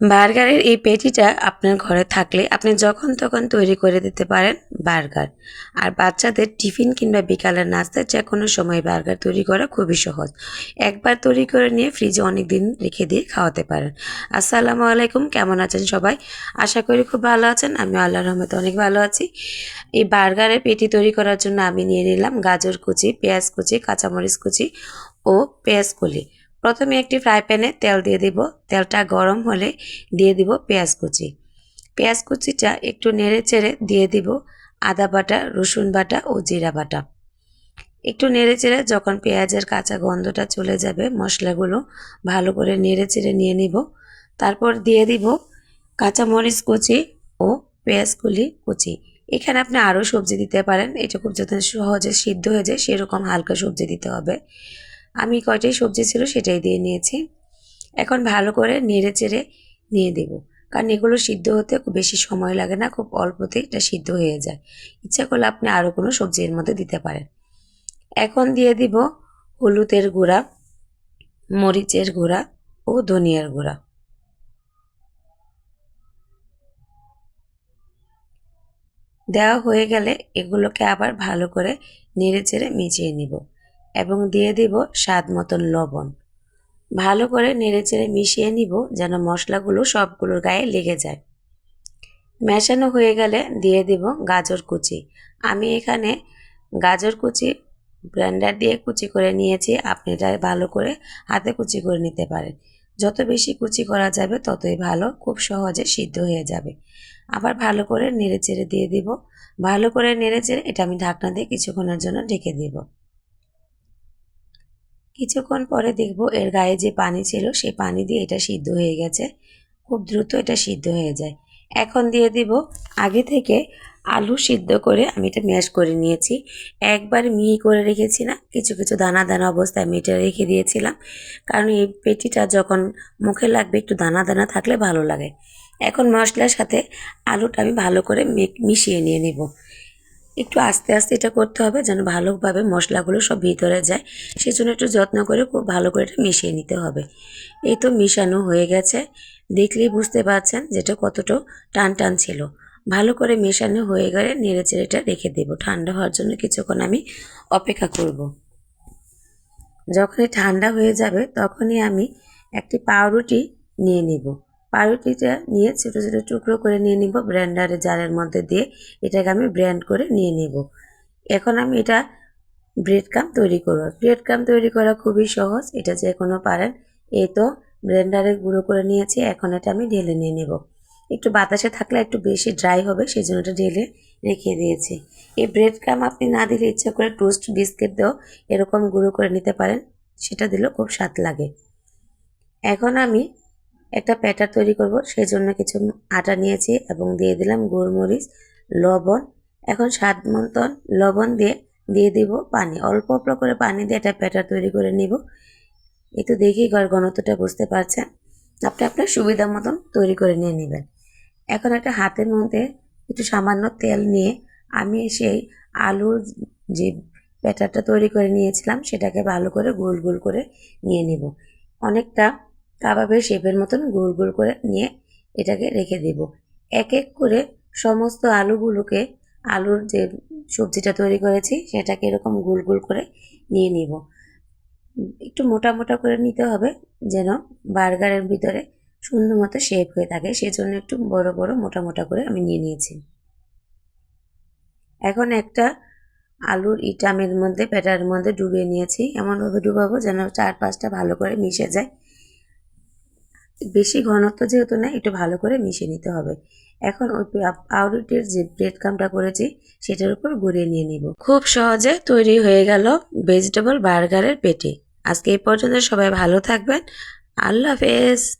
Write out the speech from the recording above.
বার্গারের এই পেটিটা আপনার ঘরে থাকলে আপনি যখন তখন তৈরি করে দিতে পারেন বার্গার। আর বাচ্চাদের টিফিন কিংবা বিকালের নাস্তায় যে কোনো সময় বার্গার তৈরি করা খুবই সহজ। একবার তৈরি করে নিয়ে ফ্রিজে অনেক দিন রেখে দিয়ে খাওয়াতে পারেন। আসসালামু আলাইকুম, কেমন আছেন সবাই? আশা করি খুব ভালো আছেন। আমি আল্লাহর রহমতে অনেক ভালো আছি। এই বার্গারের পেটি তৈরি করার জন্য আমি নিয়ে নিলাম গাজর কুচি, পেঁয়াজ কুচি, কাঁচামরিচ কুচি ও পেঁয়াজ কলি। প্রথমে একটি ফ্রাই প্যানে তেল দিয়ে দিব। তেলটা গরম হলে দিয়ে দিব পেঁয়াজ কুচি। পেঁয়াজ কুচিটা একটু নেড়ে চেড়ে দিয়ে দিব আদা বাটা, রসুন বাটা ও জিরা বাটা। একটু নেড়ে চেড়ে যখন পেঁয়াজের কাঁচা গন্ধটা চলে যাবে, মশলাগুলো ভালো করে নেড়ে চেড়ে নিয়ে নিব। তারপর দিয়ে দিব কাঁচামরিচ কুচি ও পেঁয়াজগুলি কুচি। এখানে আপনি আরও সবজি দিতে পারেন, এটা খুব যাতে সহজে সিদ্ধ হয়ে যায় সেরকম হালকা সবজি দিতে হবে। আমি কয়টাই সবজি ছিল সেটাই দিয়ে নিয়েছি। এখন ভালো করে নেড়ে চেড়ে নিয়ে দেব। কারণ এগুলো সিদ্ধ হতে খুব বেশি সময় লাগে না, খুব অল্পতেই এটা সিদ্ধ হয়ে যায়। ইচ্ছা করলে আপনি আরও কোনো সবজি এর মধ্যে দিতে পারেন। এখন দিয়ে দিব হলুদের গুঁড়া, মরিচের গুঁড়া ও ধনিয়ার গুঁড়া। দেওয়া হয়ে গেলে এগুলোকে আবার ভালো করে নেড়ে চেড়ে মিশিয়ে নিব। এবং দিয়ে দিব স্বাদ মতন লবণ। ভালো করে নেড়েচেড়ে মিশিয়ে নিব যেন মশলাগুলো সবগুলোর গায়ে লেগে যায়। মেশানো হয়ে গেলে দিয়ে দিব গাজর কুচি। আমি এখানে গাজর কুচি ব্লেন্ডার দিয়ে কুচি করে নিয়েছি। আপনি এটা ভালো করে হাতে কুচি করে নিতে পারেন। যত বেশি কুচি করা যাবে ততই ভালো, খুব সহজে সিদ্ধ হয়ে যাবে। আবার ভালো করে নেড়েচেড়ে দিয়ে দিব। ভালো করে নেড়েচেড়ে এটা আমি ঢাকনা দিয়ে কিছুক্ষণের জন্য ঢেকে দিব। কিছুক্ষণ পরে দেখব এর গায়ে যে পানি ছিল সেই পানি দিয়ে এটা সিদ্ধ হয়ে গেছে। খুব দ্রুত এটা সিদ্ধ হয়ে যায়। এখন দিয়ে দিব আগে থেকে আলু সিদ্ধ করে আমি এটা ম্যাশ করে নিয়েছি। একবার মিহি করে রেখেছি না, কিছু কিছু দানা দানা অবস্থায় আমি এটা রেখে দিয়েছিলাম। কারণ এই পেটিটা যখন মুখে লাগবে একটু দানা দানা থাকলে ভালো লাগে। এখন মশলার সাথে আলুটা আমি ভালো করে মিশিয়ে নিয়ে নেব। একটু আস্তে আস্তে এটা করতে হবে যেন ভালোভাবে মশলাগুলো সব ভিতরে যায়। সেজন্য একটু যত্ন করে খুব ভালো করে এটা মিশিয়ে নিতে হবে। এই তো মিশানো হয়ে গেছে। দেখলেই বুঝতে পারছেন যেটা কতটা টান টান ছিল। ভালো করে মেশানো হয়ে গেলে নেড়ে চেড়েটা রেখে দেবো। ঠান্ডা হওয়ার জন্য কিছুক্ষণ আমি অপেক্ষা করব। যখনই ঠান্ডা হয়ে যাবে তখনই আমি একটি পাউরুটি নিয়ে নিব। পাউরুটিটা নিয়ে ছোটো ছোটো টুকরো করে নিয়ে নিব ব্র্যান্ডারের জারের মধ্যে দিয়ে এটাকে আমি ব্র্যান্ড করে নিয়ে নেব। এখন আমি এটা ব্রেড কাম তৈরি করব। ব্রেড কাম তৈরি করা খুবই সহজ, এটা যে কোনো পারেন। এই তো ব্লেন্ডারে গুঁড়ো করে নিয়েছি, এখন এটা আমি ঢেলে নিয়ে নেব। একটু বাতাসে থাকলে একটু বেশি ড্রাই হবে সেই জন্য এটা ঢেলে রেখে দিয়েছি। এই ব্রেড কাম আপনি না দিলে ইচ্ছা করে টোস্ট বিস্কিট দিয়েও এরকম গুঁড়ো করে নিতে পারেন, সেটা দিলেও খুব স্বাদ লাগে। এখন আমি একটা প্যাটার তৈরি করব সেই জন্য কিছু আটা নিয়েছি এবং দিয়ে দিলাম গোলমরিচ, লবণ। এখন স্বাদ মতন লবণ দিয়ে দিয়ে দিব পানি। অল্প অল্প করে পানি দিয়ে একটা প্যাটার তৈরি করে নিব। একটু দেখেই ঘনত্বটা বুঝতে পারছেন? আপনি আপনার সুবিধা মতন তৈরি করে নিয়ে নেবেন। এখন একটা হাতের মধ্যে একটু সামান্য তেল নিয়ে আমি সেই আলুর যে ব্যাটারটা তৈরি করে নিয়েছিলাম, সেটাকে ভালো করে গোল গোল করে নিয়ে নেব। অনেকটা কাবাবের শেপের মতন গোল গোল করে নিয়ে এটাকে রেখে দেব। এক এক করে সমস্ত আলুগুলোকে, আলুর যে সবজিটা তৈরি করেছি সেটাকে এরকম গোল গোল করে নিয়ে নিব। একটু মোটা মোটা করে নিতে হবে যেন বার্গারের ভিতরে সুন্দর মতো শেপ হয়ে থাকে। সেই জন্য একটু বড় বড় মোটা মোটা করে আমি নিয়ে নিয়েছি। এখন একটা আলুর ইটামের মধ্যে প্যাটার মধ্যে ডুবিয়ে নিয়েছি। এমনভাবে ডুবাবো যেন চার পাঁচটা ভালো করে মিশে যায়। বেশি ঘনত্ব যেহেতু না একটু ভালো করে মিশে নিতে হবে। এখন ওই পাউরুটির যে ব্রেড কামটা করেছি, সেটার উপর গড়িয়ে নিয়ে নিব। খুব সহজে তৈরি হয়ে গেল ভেজিটেবল বার্গারের পেটি। আজকে এই পর্যন্ত সবাই ভালো থাকবেন। আল্লাহ হাফেজ।